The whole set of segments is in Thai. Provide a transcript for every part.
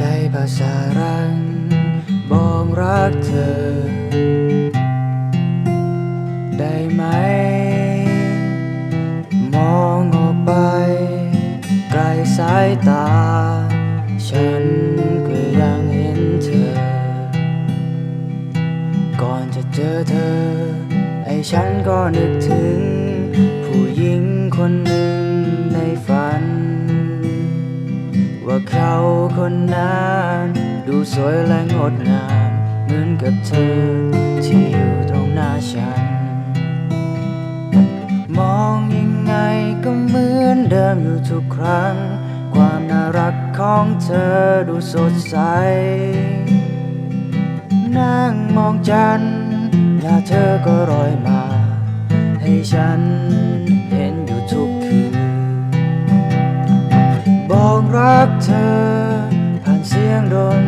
ช้ภาษารังบอกรักเธอ ได้ไหม มองออกไป ไกลสายตา ฉันก็ยังเห็นเธอ ก่อนจะเจอเธอ ไอ้ฉันก็นึกถึง ผู้หญิงคนหนึ่ง สวยและงดงาม เหมือนกับเธอที่อยู่ตรงหน้าฉัน มองยังไงก็เหมือนเดิมอยู่ทุกครั้ง ความน่ารักของเธอดูสดใส นั่งมองจัน แล้วเธอก็รอยมา ให้ฉันเห็นอยู่ทุกคืนบอกรักเธอ ผ่านเสียงดน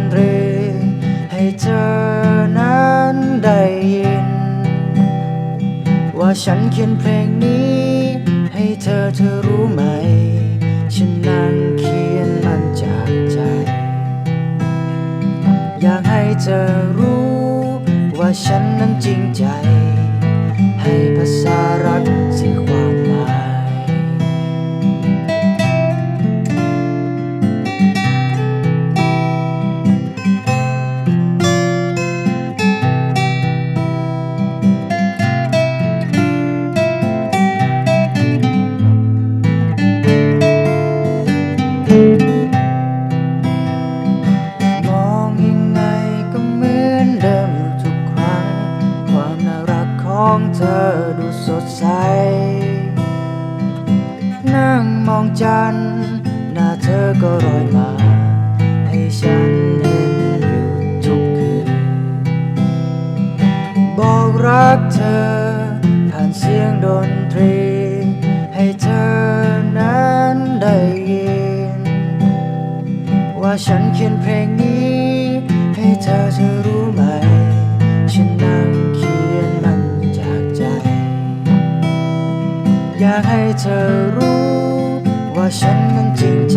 ฉันเขียนเพลงนี้ ให้เธอเธอรู้ไหม ฉันนั่งเขียนมันจากใจ อยากให้เธอรู้ ว่าฉันนั้นจริงใจ ให้ภาษารักสื่อ ของเธอดูสดใส นั่งมองจันหน้าเธอก็รอยมา ให้ฉันเห็นอยู่ทุกคืน บอกรักเธอ ผ่านเสียงดนตรี ให้เธอนั้นได้ยิน ว่าฉันเขียนเพลงนี้ ให้เธอเธอรู้ อยากให้เธอรู้ ว่าฉันนั้นจริงใจ